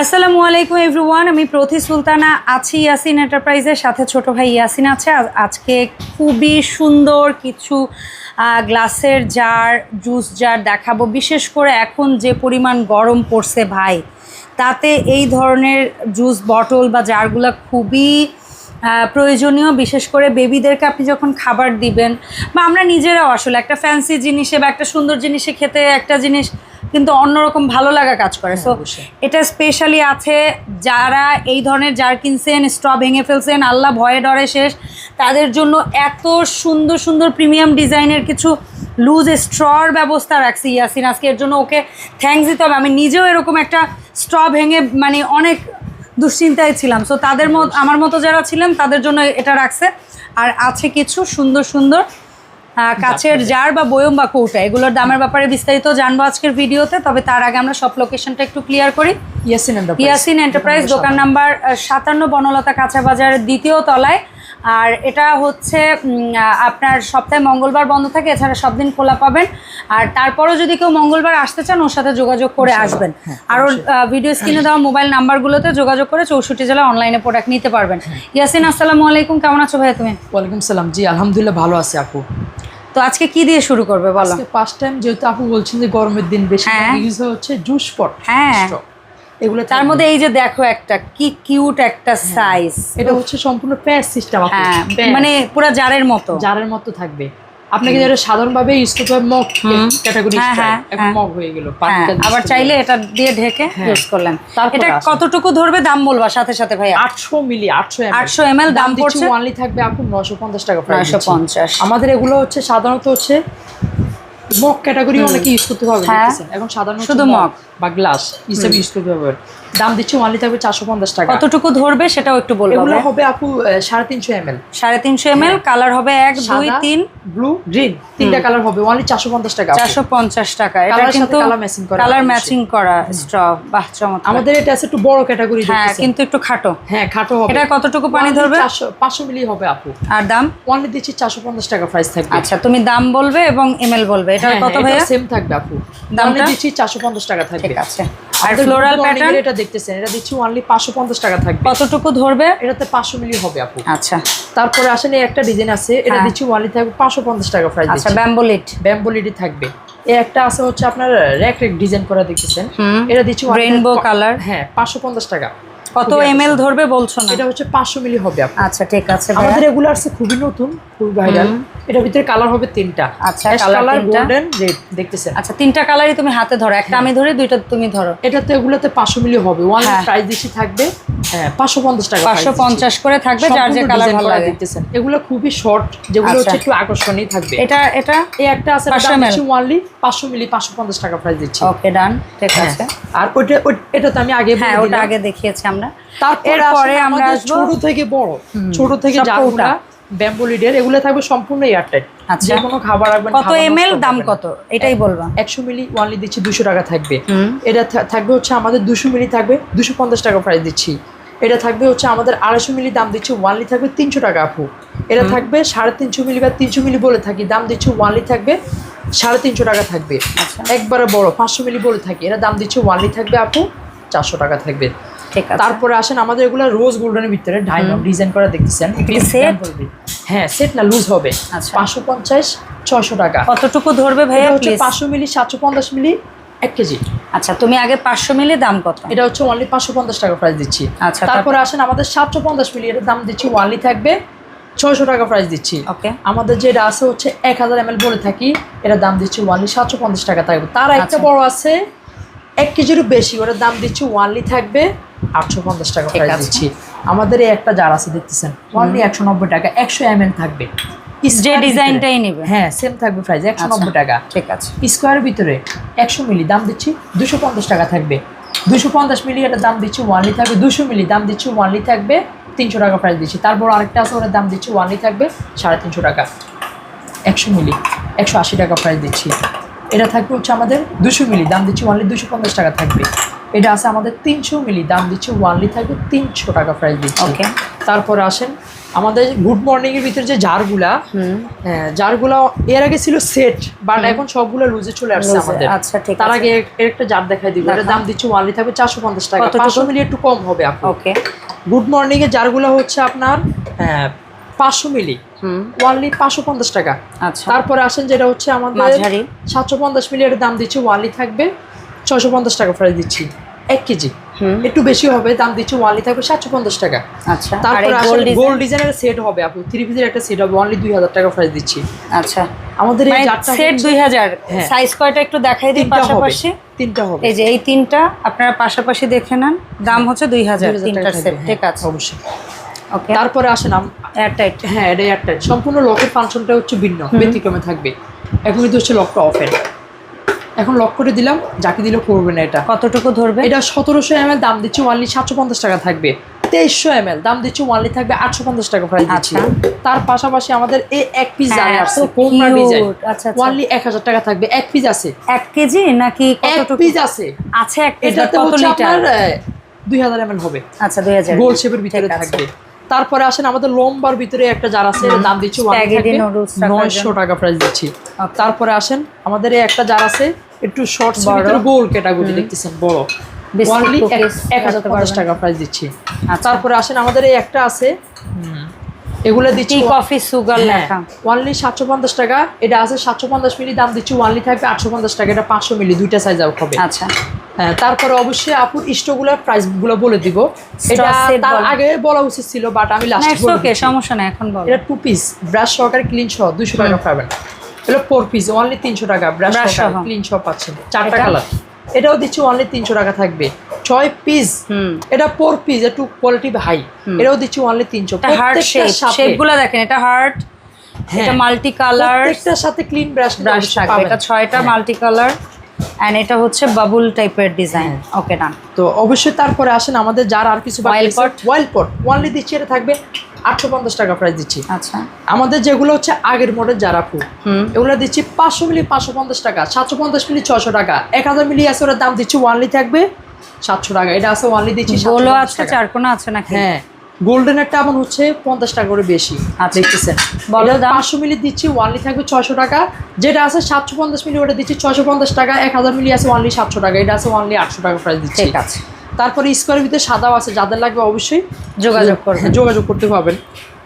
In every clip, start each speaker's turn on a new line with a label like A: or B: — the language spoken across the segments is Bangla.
A: আসসালামু আলাইকুম এভরিওয়ান, আমি প্রতি সুলতানা আছি ইয়াসিন এন্টারপ্রাইজের সাথে ছোট ভাই ইয়াসিন আছে। আজকে খুবই সুন্দর কিছু গ্লাসের জার, জুস জার দেখাবো। বিশেষ করে এখন যে পরিমাণ গরম পড়ছে ভাই, তাতে এই ধরনের জুস বটল বা জারগুলো খুবই প্রয়োজনীয়। বিশেষ করে বেবিদেরকে আপনি যখন খাবার দিবেন, বা আমরা নিজেরাও আসলে একটা ফ্যান্সি জিনিসে বা একটা সুন্দর জিনিসে খেতে একটা জিনিস কিন্তু অন্যরকম ভালো লাগা কাজ করে। সো এটা স্পেশালি আছে যারা এই ধরনের জার কিনছেন স্ট্র ভেঙে ফেলছেন আল্লাহ ভয়ে ডরে শেষ তাদের জন্য এত সুন্দর সুন্দর প্রিমিয়াম ডিজাইনের কিছু লুজ স্ট্রর ব্যবস্থা রাখছি ইয়াসিন। আজকে এর জন্য ওকে থ্যাঙ্কস দিতে হবে। আমি নিজেও এরকম একটা স্ট্র ভেঙে মানে অনেক দুশ্চিন্তায় ছিলাম। সো তাদের মত আমার মতো যারা ছিলেন তাদের জন্য এটা রাখছে। আর আছে কিছু সুন্দর সুন্দর আহ, কাচের জার বা বয়ম বা কৌটা এগুলোর দামের ব্যাপারে বিস্তারিত জানব আজকের ভিডিওতে তবে তার আগে আমরা সব লোকেশনটা একটু ক্লিয়ার করি।
B: ইয়াসিন এন্টারপ্রাইজ
A: দোকান নাম্বার সাতান্ন বনলতা কাঁচা বাজার দ্বিতীয় তলায়। আর এটা হচ্ছে আপনার সপ্তাহে মঙ্গলবার বন্ধ থাকে এছাড়া সব দিন খোলা পাবেন। আর তারপরেও যদি কেউ মঙ্গলবার আসতে চান ওর সাথে যোগাযোগ করে আসবেন।
B: হ্যাঁ,
A: আর ওর ভিডিও স্ক্রিনে দেওয়া মোবাইল নাম্বারগুলোতে যোগাযোগ করে চৌষট্টি জেলায় অনলাইনে প্রোডাক্ট নিতে পারবেন।
B: হ্যাঁ।
A: ইয়াসিন আসসালামু আলাইকুম। কেমন আছো ভাইয়া তুমি?
B: ওয়ালাইকুম সালাম। জি আলহামদুলিল্লাহ ভালো আছে আপু।
A: তো আজকে কি দিয়ে শুরু করবে বলো?
B: আজকে ফার্স্ট টাইম যেহেতু আপু বলছেন যে গরমের দিন বেশি
A: হ্যাঁ।
B: ইউজ হচ্ছে জুস পট
A: হ্যাঁ।
B: এগুলো
A: তার মধ্যে এই যে দেখো একটা কি কিউট একটা সাইজ
B: এটা হচ্ছে সম্পূর্ণ প্যাচ সিস্টেম আপু।
A: হ্যাঁ মানে পুরো জারের মতো।
B: জারের মতো থাকবে। আপনাকে যেটা সাধারণভাবে ইউজ করতে হবে মগ ক্যাটাগরি
A: হ্যাঁ, হ্যাঁ,
B: এখন। মগ হয়ে গেল
A: হ্যাঁ আবার চাইলে এটা দিয়ে ঢেকে। ইউজ করলেন এটা কতটুকু ধরবে দাম বলবা সাথে সাথে ভাই
B: আটশো মিলি আটশো
A: 800 ml দাম পড়ছে?
B: ওয়ানলি থাকবে নশো পঞ্চাশ টাকা price
A: নয়শো
B: দিচ্ছি।
A: পঞ্চাশ
B: আমাদের এগুলো হচ্ছে সাধারণত হচ্ছে মগ ক্যাটাগরি অনেকে ইউজ করতে পারবে। এখন সাধারণ
A: শুধু মগ।
B: বা গ্লাস হিসেবে ইউজ করতে পারবে দাম দিচ্ছে ওয়ানলি থাকবে চারশো পঞ্চাশ টাকা।
A: কতটুকু ধরবে সেটাও একটু বলব
B: এগুলো হবে আপু সাড়ে তিনশো এম এল
A: সাড়ে তিনশো এম এল কালার হবে এক দুই তিন।
B: ব্লু গ্রিন তিনটা কালার হবে ওয়ানলি চারশো পঞ্চাশ টাকা
A: চারশো পঞ্চাশ টাকা। এটা কিন্তু
B: কালার matching করা
A: কালার ম্যাচিং করা স্ট্র বাহ চমৎকার।
B: আমাদের এটা আছে একটু বড় ক্যাটাগরি
A: হ্যাঁ কিন্তু একটু খাটো।
B: হ্যাঁ খাটো হবে।
A: এটা কতটুকু পানি ধরবে?
B: পাঁচশো মিলি হবে আপু।
A: আর দাম?
B: ওয়ানলি দিচ্ছি চারশো পঞ্চাশ টাকা প্রাইস থাকবে।
A: আচ্ছা তুমি দাম বলবে এবং এম এল বলবে। এটা কত ভাইয়া?
B: সেম থাকবে আপু।
A: দামটা?
B: দামটা দিচ্ছি চারশো পঞ্চাশ টাকা থাকবে।
A: আছে। আর ফ্লোরাল প্যাটার্ন
B: এটা দেখতেছেন এটা দিচ্ছি অনলি 550 টাকা থাকবে।
A: কতটুকু ধরবে?
B: এটাতে পাঁচশো মিলি হবে আপু।
A: আচ্ছা।
B: তারপরে আসলে একটা ডিজাইন আছে এটা
A: হ্যাঁ।
B: দিচ্ছি অনলি থাকবে পাঁচশো পঞ্চাশ টাকা প্রাইস
A: আচ্ছা ব্যাম্বোলিট
B: ব্যাম্বোলিটি থাকবে। এই একটা আছে হচ্ছে আপনার র্যাক র্যাক ডিজাইন করা দেখতেছেন এটা দিচ্ছি রেইনবো
A: কালার
B: হ্যাঁ পাঁচশো পঞ্চাশ টাকা।
A: কত এমএল ধরবে বলছো না?
B: এটা হচ্ছে পাঁচশো মিলি হবে
A: আচ্ছা ঠিক আছে
B: আমাদের এগুলো আছে খুবই নতুন খুবই ভাইরাল এটার ভিতরে কালার হবে তিনটা।
A: আচ্ছা,
B: কালার গোল্ডেন রেড দেখতেছেন?
A: আচ্ছা তিনটা কালারই তুমি হাতে ধরো। একটা আমি ধরি দুইটা তুমি ধরো।
B: এটাতে এগুলোতে পাঁচশো মিলি হবে। ওয়ান
A: হ্যাঁ।
B: প্রাইস বেশি থাকবে। হ্যাঁ পাঁচশো পঞ্চাশ টাকা
A: পাঁচশো পঞ্চাশ করে থাকবে যার যে কালার ভালো লাগে।
B: দেখতেছেন। এগুলো খুবই শর্ট যেগুলো
A: আচ্ছা।
B: হচ্ছে একটু আকর্ষণীয় থাকবে।
A: এটা এটা?
B: এই একটা আছে
A: 500 ml
B: ওয়ানলি পাঁচশো মিলি পাঁচশো পঞ্চাশ টাকা প্রাইস দিচ্ছি।
A: ওকে ডান ঠিক
B: হ্যাঁ।
A: আছে।
B: আর ওই- এটা তো আমি আগে
A: হ্যাঁ ওটা আগে দেখিয়েছি আমরা।
B: তারপরে
A: আমরা
B: ছোট থেকে বড় ছোট থেকে। এগুলো থাকবে সম্পূর্ণ এয়ারটাইট।
A: আচ্ছা।
B: যে কোনো খাবার রাখবেন
A: কত এমএল দাম কত? এটাই বলবা।
B: একশো মিলি ওয়ানলি দিচ্ছি টাকা থাকবে। এটা থাকবে হচ্ছে আমাদের মিলি থাকবে দুশো পঞ্চাশ টাকা প্রাইস দিচ্ছি। এটা থাকবে হচ্ছে আমাদের আড়াইশো মিলি দাম দিচ্ছি ওয়ানলি থাকবে তিনশো টাকা আপু। এটা থাকবে সাড়ে তিনশো মিলি বা তিনশো মিলি বলে থাকি দাম দিচ্ছি ওয়ানলি থাকবে সাড়ে তিনশো টাকা থাকবে।
A: আচ্ছা।
B: একবারে বড় পাঁচশো মিলি বলে থাকি এটা দাম দিচ্ছি ওয়ানলি থাকবে আপু চারশো টাকা থাকবে।
A: ঠিক আছে।
B: তারপরে আসেন আমাদের এগুলো রোজ গোল্ডেনের ভিতরে ডায়মন্ড ডিজাইন করা দেখতেছেন। হ্যাঁ সেট না লুজ হবে?
A: আচ্ছা।
B: পাঁচশো পঞ্চাশ ছয়শো টাকা।
A: কতটুকু ধরবে ভাইয়া
B: হচ্ছে পাঁচশো মিলি সাতশো পঞ্চাশ মিলি এক কেজি।
A: আচ্ছা তুমি আগে পাঁচশো মিলি দাম কত?
B: এটা হচ্ছে অনলি পাঁচশো পঞ্চাশ টাকা প্রাইস দিচ্ছি।
A: আচ্ছা,
B: তারপরে? আসেন আমাদের সাতশো পঞ্চাশ মিলি এটার দাম দিচ্ছি ওয়ানলি থাকবে ছয়শো টাকা প্রাইস দিচ্ছি।
A: ওকে।
B: আমাদের যেটা আছে হচ্ছে এক হাজার এম বলে থাকি এটার দাম দিচ্ছি ওয়ানলি সাতশো পঞ্চাশ টাকা থাকবে। তার একটা
A: আচ্ছা।
B: বড় আছে এক কেজিরও বেশি ওটার দাম দিচ্ছি ওয়ানলি থাকবে আটশো পঞ্চাশ টাকা প্রাইস দিচ্ছি। আমাদের এই একটা জার আছে দেখতেছেন? ওয়ানলি একশো নব্বই টাকা একশো এম থাকবে।
A: যে ডিজাইনটাই। নিবে।
B: হ্যাঁ সেম থাকবে প্রাইস একশো নব্বই
A: আচ্ছা,
B: টাকা।
A: ঠিক আছে।
B: স্কোয়ারের ভিতরে একশো মিলি দাম দিচ্ছি দুশো পঞ্চাশ টাকা থাকবে। দুশো পঞ্চাশ মিলি এটার দাম দিচ্ছি ওয়ানলি থাকবে। দুশো মিলি দাম দিচ্ছি ওয়ানলি থাকবে তিনশো টাকা প্রাইস দিচ্ছি। তারপর আরেকটা আছে ওটার দাম দিচ্ছি ওয়ানলি থাকবে সাড়ে তিনশো টাকা। একশো মিলি একশো আশি টাকা প্রাইস দিচ্ছি। এটা থাকবে হচ্ছে আমাদের দুশো মিলি দাম দিচ্ছি ওয়ানলি দুশো পঞ্চাশ টাকা থাকবে। এটা আছে আমাদের তিনশো মিলি দাম দিচ্ছে ওয়ানলি থাকবে তিনশো টাকা প্রাইস দিচ্ছে।
A: ওকে
B: তারপরে আসেন আমাদের গুড মর্নিং এর ভিতরে যে জারগুলা হ্যাঁ জারগুলা এর আগে ছিল সেট বাট এখন সবগুলো লুজে চলে আসছে আমাদের।
A: আচ্ছা, ঠিক
B: তার আগে এর- এর একটা জার দেখাই দিব এটার দাম দিচ্ছে ওয়ানলি থাকবে চারশো পঞ্চাশ টাকা। পাঁচশো মিলি একটু কম হবে আপু
A: ওকে
B: গুড মর্নিং এর জারগুলো হচ্ছে আপনার হ্যাঁ, পাঁচশো মিলি।
A: হুম।
B: ওয়ানলি পাঁচশো পঞ্চাশ টাকা।
A: আচ্ছা।
B: তারপরে আসেন যেটা হচ্ছে আমাদের সাতশো পঞ্চাশ মিলি এর দাম দিচ্ছে ওয়ানলি থাকবে ছশো পঞ্চাশ টাকা প্রাইস দিচ্ছি। এক কেজি। একটু বেশি হবে দাম দিচ্ছে ওয়ানলি থাকবে সাতশো পঞ্চাশ টাকা।
A: আচ্ছা
B: তারপরে গোল্ড ডিজাইনের সেট হবে আপু। থ্রি পিসের একটা সেট হবে অনলি দুই হাজার টাকা প্রাইস দিচ্ছি।
A: আচ্ছা।
B: আমাদের এই
A: মানে সেট দুই হাজার।
B: হ্যাঁ।
A: সাইজ কয়টা একটু দেখাই দিই পাশাপাশি?
B: তিনটা হবে।
A: এই যে এই তিনটা আপনারা পাশাপাশি দেখে নেন। দাম হচ্ছে দুই হাজার
B: 2000 টাকা
A: তিনটার
B: থাকবে,
A: সেট
B: হ্যাঁ,
A: ঠিক আছে।
B: অবশ্যই।
A: ওকে।
B: তারপরে আসেন
A: এয়ারটাইট
B: হ্যাঁ এটা একটা সম্পূর্ণ লকের ফাংশনটা হচ্ছে ভিন্ন ব্যতিক্রমে থাকবে। এখন কিন্তু হচ্ছে লকটা অফেন এখন লক করে দিলাম যাকে দিলে করবে না এটা।
A: কতটুকু ধরবে?
B: এটা সতেরোশো এম দাম দিচ্ছে ওয়ানলি সাতশো পঞ্চাশ টাকা থাকবে। তেইশশো এম দাম দিচ্ছে ওয়ানলি থাকবে আটশো পঞ্চাশ টাকা প্রাইস দিচ্ছি।
A: আচ্ছা।
B: তার পাশাপাশি আমাদের এই এক পিস
A: হ্যাঁ,
B: জারে আছে ডিজাইন
A: আচ্ছা, আচ্ছা।
B: ওয়ানলি এক হাজার টাকা থাকবে এক পিস আছে।
A: এক কেজি নাকি
B: এক পিস আছে।
A: আছে এক
B: এটাতে হচ্ছে আপনার দুই হাজার এম হবে।
A: আচ্ছা দুই হাজার।
B: গোল শেপের ভিতরে থাকবে। তারপরে আসেন আমাদের লম্বার ভিতরে একটা জার আছে এর দাম দিচ্ছি নয়শো। টাকা প্রাইস দিচ্ছি। তারপরে আসেন আমাদের এই একটা জার আছে একটু শর্টস। ভিতরে গোল ক্যাটাগরি দেখতেছেন বড়। অনলি এক হাজার পঞ্চাশ টাকা প্রাইস দিচ্ছি।
A: আচ্ছা।
B: তারপরে আসেন আমাদের এই একটা আছে এগুলো দিচ্ছি
A: কফি সুগার
B: হ্যাঁ,
A: লেখা।
B: ওয়ানলি সাতশো পঞ্চাশ টাকা। এটা আছে সাতশো পঞ্চাশ মিলি দাম দিচ্ছি ওয়ানলি থাকবে আটশো পঞ্চাশ টাকা এটা পাঁচশো মিলি দুইটা সাইজ হবে।
A: আচ্ছা।
B: হ্যাঁ তারপরে অবশ্যই আপুর প্রাইসগুলো বলে দিব। এটা তার আগে বলা উচিত ছিল বাট আমি লাস্ট
A: ওকে সমস্যা নাই এখন বল।
B: এটা টু পিস ব্রাশ সহকারে ক্লিন সহ দুশো টাকা পাবেন। এটা ফোর পিস অনলি তিনশো টাকা ব্রাশ সহকারে ক্লিন সহ পাচ্ছেন। চারটা কালার এটাও দিচ্ছি অনলি তিনশো টাকা থাকবে। ছয় পিস এটা ফোর পিস একটু কোয়ালিটি হাই এটাও দিচ্ছি অনলি তিনশো।
A: এটা হার্ট শেপ শেপগুলো দেখেন এটা হার্ট এটা মাল্টি কালার
B: প্রত্যেকটার সাথে ক্লিন ব্রাশ
A: ব্রাশ থাকবে এটা ছয়টা মাল্টি কালার এন্ড এটা হচ্ছে বাবুল টাইপের ডিজাইন ওকে ডান
B: তো অবশ্যই তারপরে আসেন আমাদের যার আর কিছু
A: Wild pot?
B: Wild pot only দিচ্ছি এটা থাকবে আটশো পঞ্চাশ টাকা প্রাইস দিচ্ছি।
A: আচ্ছা।
B: আমাদের যেগুলো হচ্ছে আগের মডেল যারা ফু
A: হুম।
B: এগুলো দিচ্ছি পাঁচশো মিলি পাঁচশো পঞ্চাশ টাকা সাতশো পঞ্চাশ মিলি ছশো টাকা। এক হাজার মিলি আছে ওটার দাম দিচ্ছি ওয়ানলি থাকবে সাতশো টাকা। এটা আছে ওয়ানলি দিচ্ছি 750
A: আছে। চারকোনা আছে নাকি?
B: হ্যাঁ। গোল্ডেনেরটা এমন হচ্ছে পঞ্চাশ টাকা করে বেশি।
A: আচ্ছা।
B: দেখতেছেন। পাঁচশো মিলি দিচ্ছি ওয়ানলি থাকবে ছয়শো টাকা। যেটা আছে সাতশো পঞ্চাশ মিলি ওটা দিচ্ছি ছয়শো পঞ্চাশ টাকা। এক হাজার মিলি আছে ওয়ানলি সাতশো টাকা। এটা আছে ওয়ানলি আটশো টাকা প্রাইস দিচ্ছি।
A: ঠিক আছে।
B: তারপরে স্কোয়ারের ভিতরে সাদাও আছে যাদের লাগবে অবশ্যই
A: যোগাযোগ করবেন।
B: যোগাযোগ করতে পারবেন।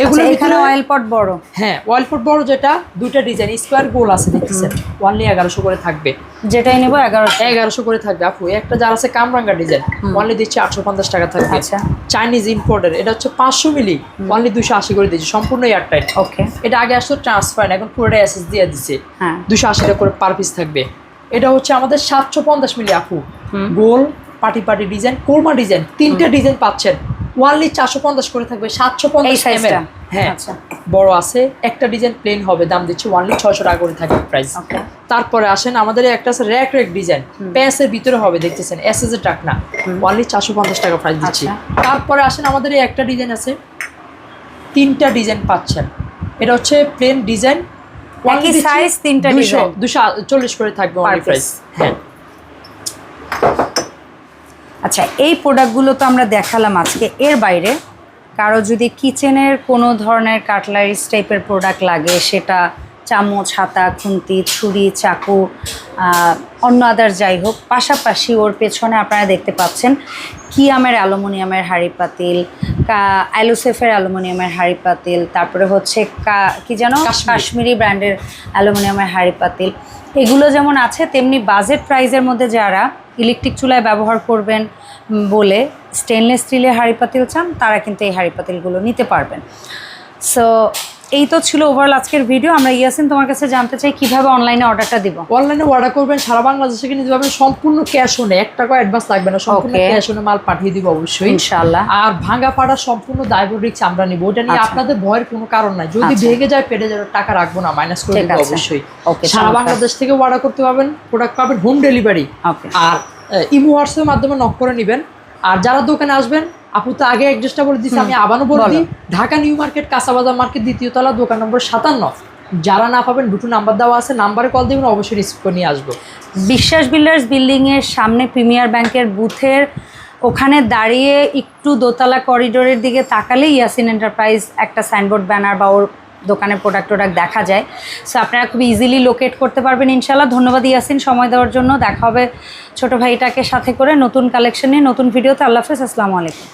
A: এগুলো আচ্ছা, এখানে অয়েল পট বড়।
B: হ্যাঁ ওয়ালপোর্ট বড় যেটা দুইটা ডিজাইন স্কোয়ার গোল আছে দেখতেছেন। ওয়ানলি এগারোশো করে থাকবে।
A: যেটাই নেব এগারোশো।
B: এগারোশো করে থাকবে আপু। একটা যার আছে কামরাঙ্গা ডিজাইন ওয়ানলি দিচ্ছি আটশো পঞ্চাশ টাকা থাকবে।
A: আচ্ছা।
B: চাইনিজ ইম্পোর্টের এটা হচ্ছে পাঁচশো মিলি ওয়ানলি দুশো আশি করে দিচ্ছি সম্পূর্ণ এয়ারটাইট
A: ওকে
B: এটা আগে আসতো ট্রান্সপারেন্ট এখন পুরোটা এসএস দিয়ে দিচ্ছে।
A: হ্যাঁ।
B: দুশো আশি টাকা করে পার পিস থাকবে। এটা হচ্ছে আমাদের সাতশো পঞ্চাশ মিলি আপু। গোল পাটি পাটি ডিজাইন কোরমা ডিজাইন তিনটে ডিজাইন পাচ্ছেন। ওয়ানলি চারশো পঞ্চাশ করে থাকবে সাতশো পঞ্চাশ হ্যাঁ।
A: আচ্ছা।
B: বড় আছে একটা ডিজাইন প্লেন হবে দাম দিচ্ছি ওয়ানলি ছয়শো টাকা করে থাকবে প্রাইস তারপরে আসেন আমাদের একটা আছে র্যাক র্যাক ডিজাইন প্যাসের ভিতরে হবে দেখতেছেন এস এস এর টাকনা ওয়ানলি চারশো পঞ্চাশ টাকা প্রাইস দিচ্ছি।
A: আচ্ছা।
B: তারপরে আসেন আমাদের এই একটা ডিজাইন আছে তিনটা ডিজাইন পাচ্ছেন। এটা হচ্ছে প্লেন ডিজাইন
A: একই size, তিনটা design।
B: দুশো চল্লিশ করে থাকবে
A: piece।
B: প্রাইস হ্যাঁ।
A: আচ্ছা এই প্রোডাক্টগুলো তো আমরা দেখালাম আজকে। এর বাইরে কারও যদি কিচেনের কোনো ধরনের কাটলারিস টাইপের প্রোডাক্ট লাগে, সেটা চামচ হাতা খুন্তি ছুরি চাকু অন্য আদার যাই হোক পাশাপাশি ওর পেছনে আপনারা দেখতে পাচ্ছেন কিয়ামের অ্যালুমিনিয়ামের হাঁড়ি পাতিল কা অ্যালুসেফের অ্যালুমিনিয়ামের হাঁড়ি পাতিল তারপরে হচ্ছে কা কি যেন?
B: কাশ্মীরি।
A: কাশ্মীরি ব্র্যান্ডের অ্যালুমিনিয়ামের হাঁড়ি পাতিল। এগুলো যেমন আছে তেমনি বাজেট প্রাইজের মধ্যে যারা ইলেকট্রিক চুলায় ব্যবহার করবেন বলে স্টেনলেস স্টিলের হাঁড়ি পাতিল চান তারা কিন্তু এই হাঁড়ি পাতিলগুলো নিতে পারবেন। সো এই তো ছিল ওভারঅল আজকের ভিডিও আমরা ইয়াসিন তোমার কাছে জানতে চাই কীভাবে অনলাইনে অর্ডারটা দিব?
B: অনলাইনে অর্ডার করবেন সারা বাংলাদেশে থেকে নিতে পারবেন সম্পূর্ণ ক্যাশ অনে এক টাকা অ্যাডভান্স লাগবে না সম্পূর্ণ ক্যাশ অনে মাল পাঠিয়ে দিব অবশ্যই।
A: ইনশাআল্লাহ।
B: আর ভাঙা পাড়া সম্পূর্ণ দায়বর রিক্স আমরা নিব ওটা নিয়ে
A: আচ্ছা।
B: আপনাদের ভয়ের কোনো কারণ নাই। যদি
A: আচ্ছা।
B: ভেঙে যায় পেটে যাবে টাকা রাখব না মাইনাস করে দিব অবশ্যই। সারা বাংলাদেশ থেকে অর্ডার করতে পারবেন প্রোডাক্ট পাবেন হোম ডেলিভারি
A: ওকে
B: আর ইমো হোয়াটসঅ্যাপের মাধ্যমে নক করে নেবেন। আর যারা দোকানে আসবেন আপু তো আগে অ্যাড্রেসটা বলে দিচ্ছি আমি আবারও বলে দিই ঢাকা নিউ মার্কেট কাঁচাবাজার মার্কেট দ্বিতীয় তলা দোকান নম্বর সাতান্ন। যারা না পাবেন দুটো নাম্বার দেওয়া আছে নাম্বারে কল দিবেন অবশ্যই রিসিভ করে নিয়ে আসব।
A: বিশ্বাস বিল্ডার্স বিল্ডিংয়ের সামনে প্রিমিয়ার ব্যাংকের বুথের ওখানে দাঁড়িয়ে একটু দোতলা করিডোরের দিকে তাকালেই ইয়াসিন এন্টারপ্রাইজ একটা সাইনবোর্ড ব্যানার বা ওর দোকানের প্রোডাক্ট টোডাক্ট দেখা যায়। সো আপনারা খুব ইজিলি লোকেট করতে পারবেন ইনশাল্লাহ ধন্যবাদ ইয়াসিন সময় দেওয়ার জন্য। দেখা হবে ছোটো ভাইটাকে সাথে করে নতুন কালেকশন নিয়ে, নতুন ভিডিওতে আল্লাহ হাফেজ। আসসালামু আলাইকুম।